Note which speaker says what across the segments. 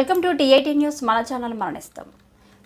Speaker 1: Welcome to TIT news. మన channel మరణిస్తాం.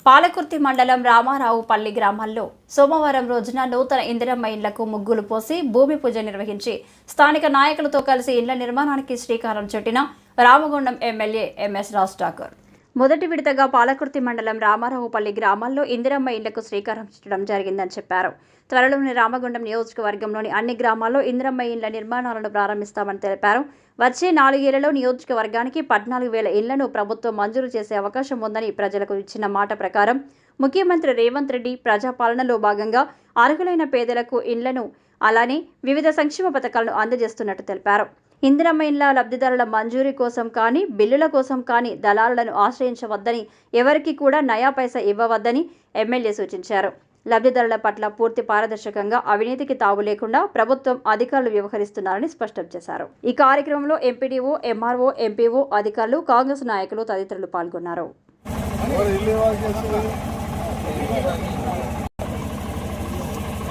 Speaker 1: పాలకుర్తి మండలం రామారావుపల్లి గ్రామాల్లో సోమవారం రోజున నూతన ఇందిరమ్మ ఇండ్లకు ముగ్గులు పోసి భూమి పూజ నిర్వహించి స్థానిక నాయకులతో కలిసి ఇండ్ల నిర్మాణానికి శ్రీకారం చుట్టిన రామగుండం ఎమ్మెల్యే ఎంఎస్ రాజ్ ఠాకూర్. మొదటి విడతగా పాలకుర్తి మండలం రామారావుపల్లి గ్రామాల్లో ఇందిరమ్మ ఇళ్ళకు శ్రీకారం చుట్టడం జరిగిందని చెప్పారు. త్వరలోని రామగుండం నియోజకవర్గంలోని అన్ని గ్రామాల్లో ఇందిరమ్మ ఇండ్ల నిర్మాణాలను ప్రారంభిస్తామని తెలిపారు. వచ్చే నాలుగేళ్ళలో నియోజకవర్గానికి పద్నాలుగు వేల ఇళ్ళను ప్రభుత్వం మంజూరు చేసే అవకాశం ఉందని ప్రజలకు ఇచ్చిన మాట ప్రకారం ముఖ్యమంత్రి రేవంత్ రెడ్డి ప్రజాపాలనలో భాగంగా అర్హులైన పేదలకు ఇళ్ళను అలానే వివిధ సంక్షేమ పథకాలను అందజేస్తున్నట్టు తెలిపారు. ఇందిరమ్మ ఇండ్ల లబ్ధిదారుల మంజూరీ కోసం కానీ బిల్లుల కోసం కానీ దళారులను ఆశ్రయించవద్దని ఎవరికి కూడా నయా పైసా ఇవ్వవద్దని ఎమ్మెల్యే సూచించారు. లబ్ధిదారుల పట్ల పూర్తి పారదర్శకంగా అవినీతికి తావు లేకుండా ప్రభుత్వం అధికారులు వ్యవహరిస్తున్నారని స్పష్టం చేశారు. ఈ కార్యక్రమంలో ఎంపీడీఓ ఎంఆర్ఓ ఎంపీఓ అధికారులు కాంగ్రెస్ నాయకులు తదితరులు పాల్గొన్నారు.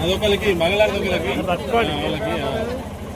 Speaker 2: అదొకరికి మంగళారదొకరికి వాళ్ళకి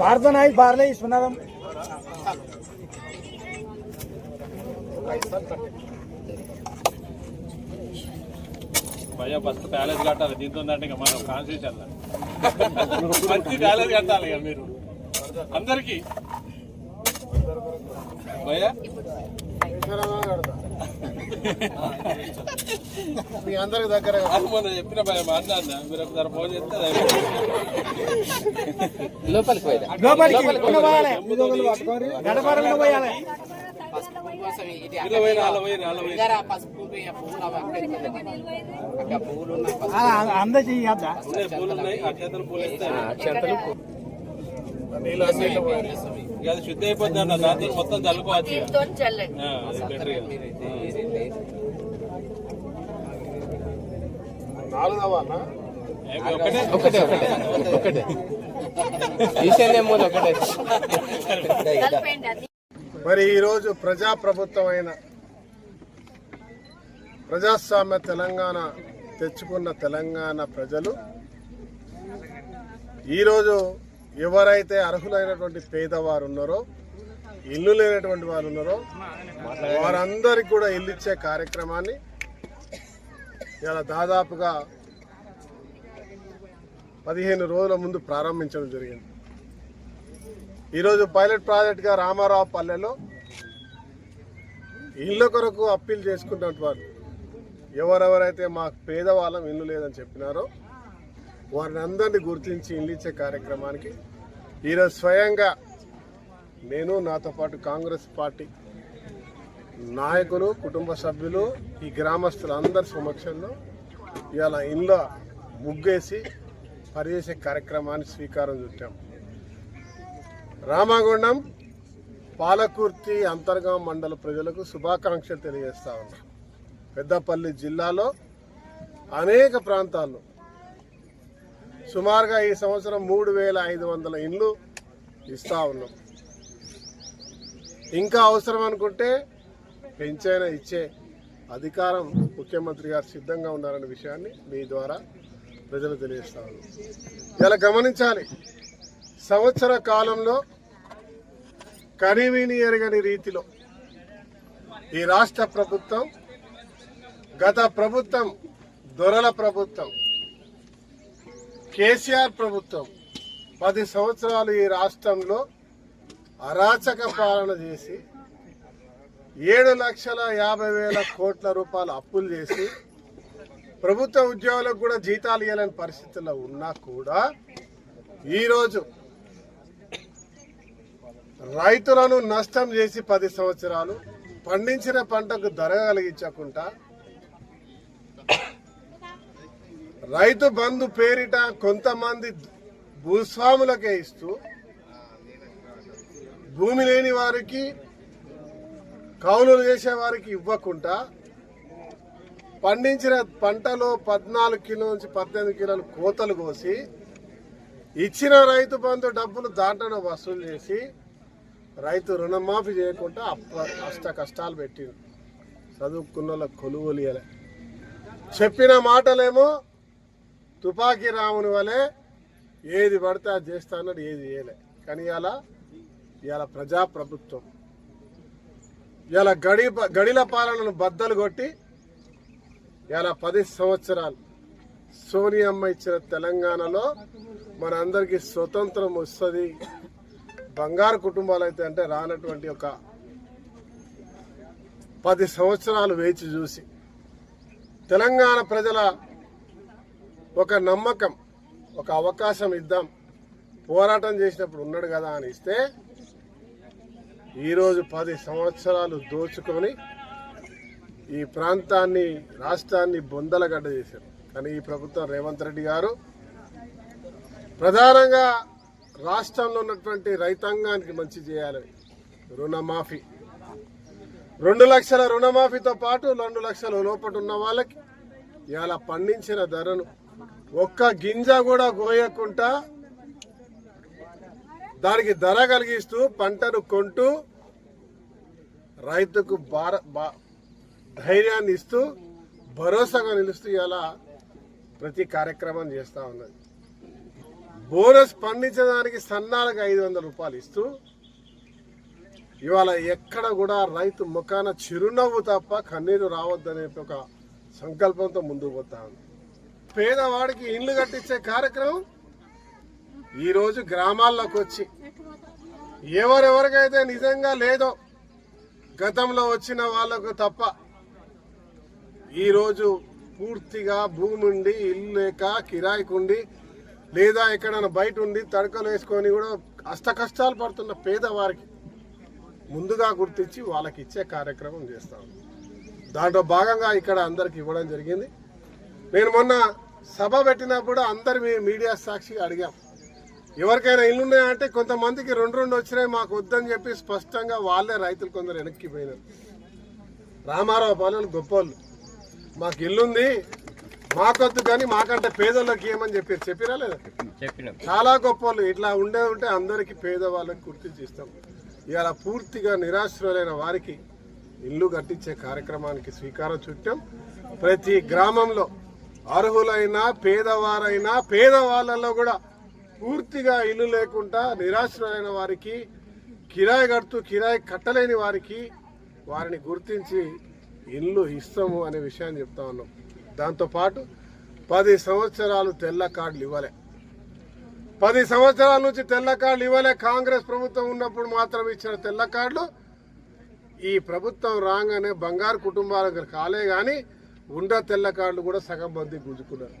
Speaker 3: పార్తో నాయి బార్లే ఇస్తున్నాం
Speaker 2: భయ్యా ఫస్ట్ ప్యాలెస్ కట్టాలి. దీంతో అంటే ఇక మనం కాన్స్టిట్యూషన్ మంచి ప్యాలెస్ కట్టాలి ఇక మీరు. అందరికీ. భయ్యా.
Speaker 3: మీ అందరికి దగ్గర
Speaker 2: అది మొన్న చెప్పిన అన్న అన్న. మీరు ఒకసారి ఫోన్ చేస్తే
Speaker 4: లోపలికి
Speaker 2: పూలు ఉన్నాయి అక్షతలు పూలు వేస్తే
Speaker 4: అక్షంతలు
Speaker 2: అది శుద్ధి అయిపోద్ది అన్న దాంతో మొత్తం చల్లుకోవచ్చు. ఏమి ఒకటే?
Speaker 4: ఒకటే ఒకటే ఒకటే. ఈశాన్య మూల ఒకటే.
Speaker 5: మరి ఈరోజు ప్రజాప్రభుత్వమైన ప్రజాస్వామ్య తెలంగాణ తెచ్చుకున్న తెలంగాణ ప్రజలు ఈరోజు ఎవరైతే అర్హులైనటువంటి పేదవారు ఉన్నారో ఇల్లు లేనటువంటి వారు ఉన్నారో వారందరికి కూడా ఇల్లు ఇచ్చే కార్యక్రమాన్ని ఇలా దాదాపుగా పదిహేను రోజుల ముందు ప్రారంభించడం జరిగింది. ఈరోజు పైలట్ ప్రాజెక్ట్గా రామారావు పల్లెలో ఇళ్ళ కొరకు అప్పీల్ చేసుకున్నటువంటి వారు ఎవరెవరైతే మాకు పేదవాళ్ళం ఇల్లు లేదని చెప్పినారో వారిని అందరినీ గుర్తించి ఇల్లు ఇచ్చే కార్యక్రమానికి ఈరోజు స్వయంగా నేను నాతో పాటు కాంగ్రెస్ పార్టీ నాయకులు కుటుంబ సభ్యులు ఈ గ్రామస్తులందరి సమక్షంలో ఇవాళ ఇంట్లో ముగ్గేసి పనిచేసే కార్యక్రమాన్ని స్వీకారం చుట్టాం. రామగుండం పాలకుర్తి అంతర్గా మండల ప్రజలకు శుభాకాంక్షలు తెలియజేస్తా ఉన్నాం. పెద్దపల్లి జిల్లాలో అనేక ప్రాంతాల్లో సుమారుగా ఈ సంవత్సరం మూడు వేల ఐదు వందల ఇండ్లు ఇస్తా ఉన్నాం. ఇంకా అవసరం అనుకుంటే పెంచైనా ఇచ్చే అధికారం ముఖ్యమంత్రి గారు సిద్ధంగా ఉన్నారనే విషయాన్ని మీ ద్వారా ప్రజలు తెలియజేస్తాను ఉన్నాం ఇలా గమనించాలి. సంవత్సర కాలంలో కనివిని ఎరగని రీతిలో ఈ రాష్ట్ర ప్రభుత్వం గత ప్రభుత్వం దొరల ప్రభుత్వం కేసీఆర్ ప్రభుత్వం పది సంవత్సరాలు ఈ రాష్ట్రంలో అరాచక పాలన చేసి ఏడు లక్షల యాభై వేల కోట్ల రూపాయలు అప్పులు చేసి ప్రభుత్వ ఉద్యోగులకు కూడా జీతాలు ఇవ్వలేని పరిస్థితుల్లో ఉన్నా కూడా ఈరోజు రైతులను నష్టం చేసి పది సంవత్సరాలు పండించిన పంటకు ధర కలిగించకుండా రైతు బంధు పేరిట కొంతమంది భూస్వాములకే ఇస్తూ భూమి లేని వారికి కౌలులు చేసే వారికి ఇవ్వకుండా పండించిన పంటలో పద్నాలుగు కిలో నుంచి పద్దెనిమిది కిలోలు కోతలు కోసి ఇచ్చిన రైతు బంధు డబ్బులు దాంట్లో వసూలు చేసి రైతు రుణమాఫీ చేయకుండా అప్ప కష్ట కష్టాలు పెట్టిండు చదువుకున్న కొలువులు చెప్పిన మాటలేమో తుపాకీ రాముని వలె ఏది పడితే అది చేస్తా అన్నాడు ఏది చేయలే. కానీ ఇలా ఇవాళ ప్రజాప్రభుత్వం. ఇలా గడి గడిల పాలనను బద్దలు కొట్టి ఇలా పది సంవత్సరాలు సోనియమ్మ ఇచ్చిన తెలంగాణలో మన అందరికీ స్వతంత్రం వస్తుంది. బంగారు కుటుంబాలు అయితే అంటే రానటువంటి ఒక పది సంవత్సరాలు వేచి చూసి తెలంగాణ ప్రజల ఒక నమ్మకం ఒక అవకాశం ఇద్దాం. పోరాటం చేసినప్పుడు ఉన్నాడు కదా అని ఇస్తే ఈరోజు పది సంవత్సరాలు దోచుకొని ఈ ప్రాంతాన్ని రాష్ట్రాన్ని బొందలగడ్డ చేశారు. కానీ ఈ ప్రభుత్వం రేవంత్ రెడ్డి గారు ప్రధానంగా రాష్ట్రంలో ఉన్నటువంటి రైతాంగానికి మంచి చేయాలి. రుణమాఫీ. రెండు లక్షల రుణమాఫీతో పాటు రెండు లక్షల లోపట ఉన్న వాళ్ళకి ఇలా పండించిన ధరను ఒక్క గింజ కూడా గోయకుండా దానికి ధర కలిగిస్తూ పంటను కొంటూ రైతుకు భార బా- ధైర్యాన్ని ఇస్తూ భరోసాగా నిలుస్తూ ఇలా ప్రతి కార్యక్రమం చేస్తూ ఉన్నది. బోనస్ పండించడానికి సన్నాలకు ఐదు వందల రూపాయలు ఇస్తూ ఇవాళ ఎక్కడ కూడా రైతు ముఖాన చిరునవ్వు తప్ప కన్నీరు రావద్దనే ఒక సంకల్పంతో ముందుకు పోతా ఉంది. పేదవాడికి ఇండ్లు కట్టించే కార్యక్రమం ఈరోజు గ్రామాల్లోకి వచ్చి. ఎవరెవరికైతే నిజంగా లేదో గతంలో వచ్చిన వాళ్ళకు తప్ప ఈరోజు పూర్తిగా భూమి ఉండి ఇల్లు లేక కిరాయికుండి లేదా ఎక్కడైనా బయట ఉండి తడకలు వేసుకొని కూడా అష్ట కష్టాలు పడుతున్న పేదవారికి ముందుగా గుర్తించి వాళ్ళకి ఇచ్చే కార్యక్రమం చేస్తాం దాంట్లో భాగంగా ఇక్కడ అందరికి ఇవ్వడం జరిగింది. నేను మొన్న సభ పెట్టినప్పుడు అందరు మీ మీడియా సాక్షిగా అడిగాం. ఎవరికైనా ఇల్లు ఉన్నాయంటే కొంతమందికి రెండు రెండు వచ్చినాయి మాకు వద్దని చెప్పి స్పష్టంగా వాళ్ళే రైతులు కొందరు వెనక్కి పోయినారు. రామారావు పాలన గొప్పోళ్ళు. మాకు ఇల్లుంది మాకొద్దు కానీ మాకంటే పేదోళ్ళకి ఏమని చెప్పారు? చెప్పిరా లేదా? చాలా గొప్పలు ఇట్లా ఉండే ఉంటే అందరికి పేదవాళ్ళకి గుర్తించి ఇస్తాం ఇవాళ పూర్తిగా నిరాశ్రులైన వారికి ఇల్లు కట్టించే కార్యక్రమానికి శ్రీకారం చుట్టాం. ప్రతి గ్రామంలో అర్హులైనా పేదవారైనా పేదవాళ్ళలో కూడా పూర్తిగా ఇల్లు లేకుండా నిరాశ్రులైన వారికి కిరాయి కడుతూ కిరాయి కట్టలేని వారికి వారిని గుర్తించి ఇల్లు ఇస్తాము అనే విషయాన్ని చెప్తా ఉన్నాం. దాంతోపాటు పది సంవత్సరాలు తెల్ల కార్డులు ఇవ్వలే. పది సంవత్సరాల నుంచి తెల్ల కార్డులు ఇవ్వలే. కాంగ్రెస్ ప్రభుత్వం ఉన్నప్పుడు మాత్రం ఇచ్చిన తెల్ల కార్డులు ఈ ప్రభుత్వం రాగానే బంగారు కుటుంబాలకు కాలే కానీ ఉండ తెల్ల కార్డులు కూడా సగం మంది గుంజుకున్నారు.